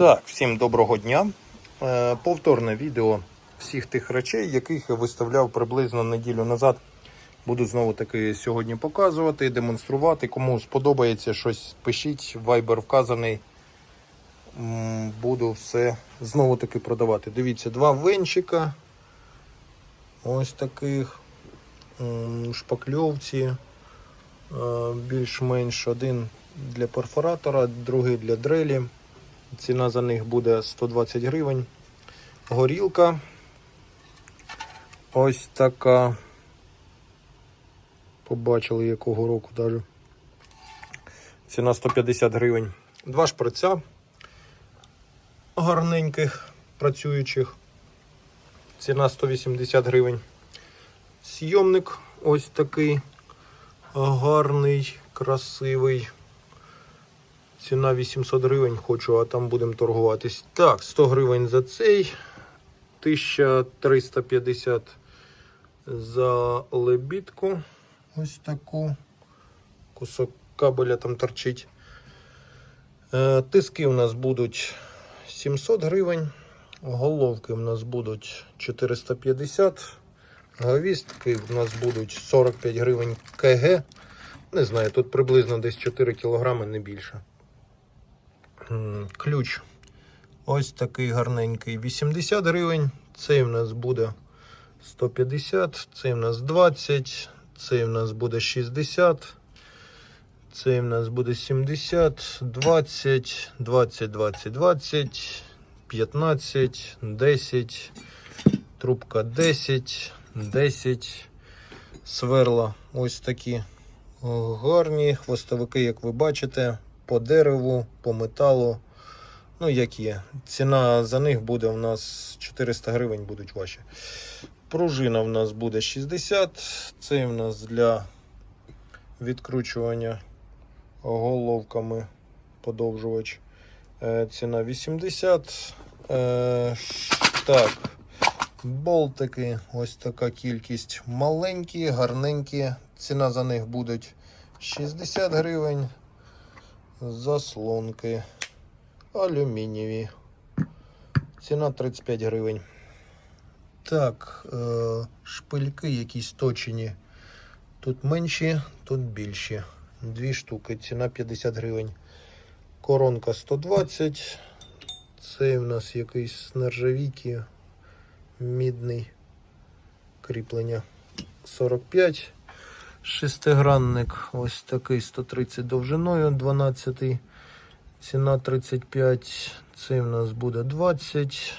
Так, всім доброго дня. Е, Повторне відео всіх тих речей, яких я виставляв приблизно неділю назад. Буду знову таки сьогодні показувати, демонструвати. Кому сподобається щось, пишіть. Viber вказаний. Буду все знову таки продавати. Дивіться, два венчика. Ось таких. Шпакльовці. Е, Більш-менш один для перфоратора, другий для дрелі. Ціна за них буде 120 гривень. Горілка. Ось така. Побачили якого року даже. Ціна 150 гривень. Два шприця гарненьких, працюючих. Ціна 180 гривень. Сйомник ось такий гарний, красивий. Ціна 800 гривень хочу, а там будемо торгуватись. Так, 100 гривень за цей. 1350 за лебідку. Ось таку. Кусок кабеля там торчить. Е, Тиски у нас будуть 700 гривень. Головки у нас будуть 450. Гавістки у нас будуть 45 гривень КГ. Не знаю, тут приблизно десь 4 кілограми, не більше. Ключ. Ось такий гарненький. 80 гривень. Цей в нас буде 150, цей в нас 20, цей в нас буде 60, цей в нас буде 70, 20, 20, 20, 20, 15, 10, трубка 10, 10, сверла. Ось такі. Гарні. Хвостовики, як ви бачите, по дереву, по металу. Ну, як є. Ціна за них буде у нас 400 гривень будуть ваші. Пружина в нас буде 60. Це в нас для відкручування головками подовжувач. Е, Ціна 80. Е, Так. Болтики, ось така кількість. Маленькі, гарненькі. Ціна за них буде 60 гривень. Заслонки алюмінієві. Ціна 35 гривень. Так, е, шпильки якісь точені. Тут менші, тут більші. Дві штуки, ціна 50 гривень. Коронка 120. Це в нас якийсь нержавійки. Мідний. Кріплення 45. Шестигранник ось такий 130 довжиною, 12. Ціна 35. Цей в нас буде 20.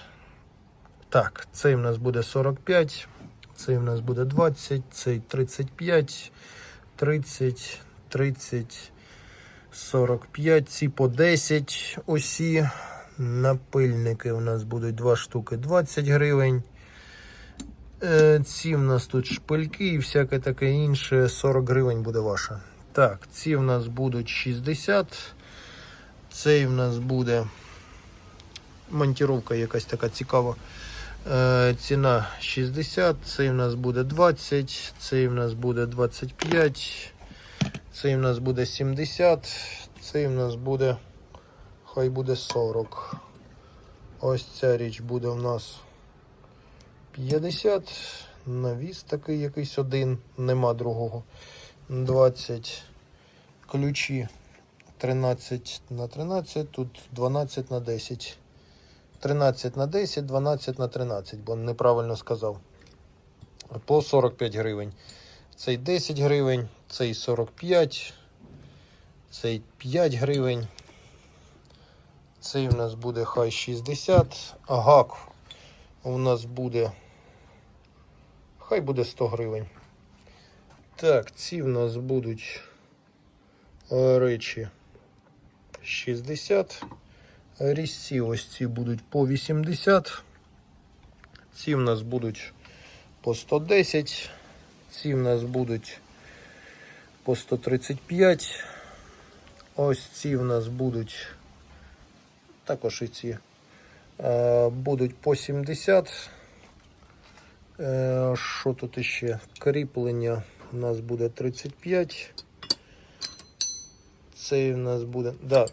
Так, цей в нас буде 45. Цей в нас буде 20. Цей 35. 30, 30, 45. Ці по 10 осі. Напильники у нас будуть 2 штуки 20 гривень. Е, Ці в нас тут шпильки і всяке таке інше. 40 гривень буде ваша. Так, ці в нас будуть 60. Цей в нас буде монтіровка якась така цікава. Е, ціна 60, цей в нас буде 20, цей в нас буде 25, цей в нас буде 70, цей в нас буде, хай буде 40. Ось ця річ буде у нас 50. Навіс такий якийсь один, нема другого. 20 ключі 13 на 13, тут 12 на 10. 13 на 10, 12 на 13, бо неправильно сказав. По 45 гривень. Цей 10 гривень, цей 45, цей 5 гривень. Цей у нас буде хай 60. А гак у нас буде. Хай буде 100 гривень. Так, ці в нас будуть е, речі 60. Різці ось ці будуть по 80. Ці в нас будуть по 110. Ці в нас будуть по 135. Ось ці в нас будуть також і ці будуть по 70. Е, Що тут іще? Кріплення у нас буде 35. Цей у нас буде. Да,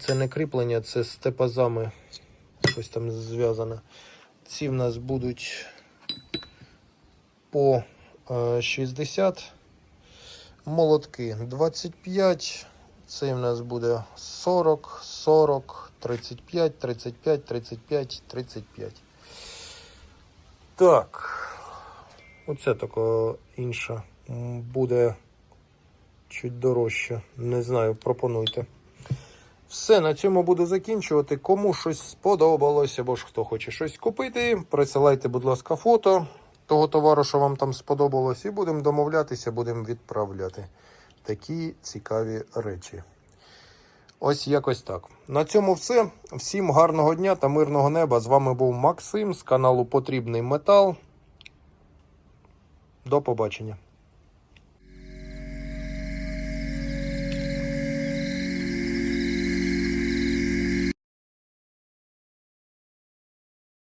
це не кріплення, це з тепазами. Щось там зв'язане. Ці в нас будуть по е, 60. Молотки 25. Цей в нас буде 40, 40, 35, 35, 35, 35. Так. Оце така інша. Буде чуть дорожче. Не знаю, пропонуйте. Все, на цьому буду закінчувати. Кому щось сподобалось, або ж хто хоче щось купити, присилайте, будь ласка, фото того товару, що вам там сподобалось, і будемо домовлятися, будемо відправляти такі цікаві речі. Ось якось так. На цьому все. Всім гарного дня та мирного неба. З вами був Максим з каналу Потрібний Метал. До побачення.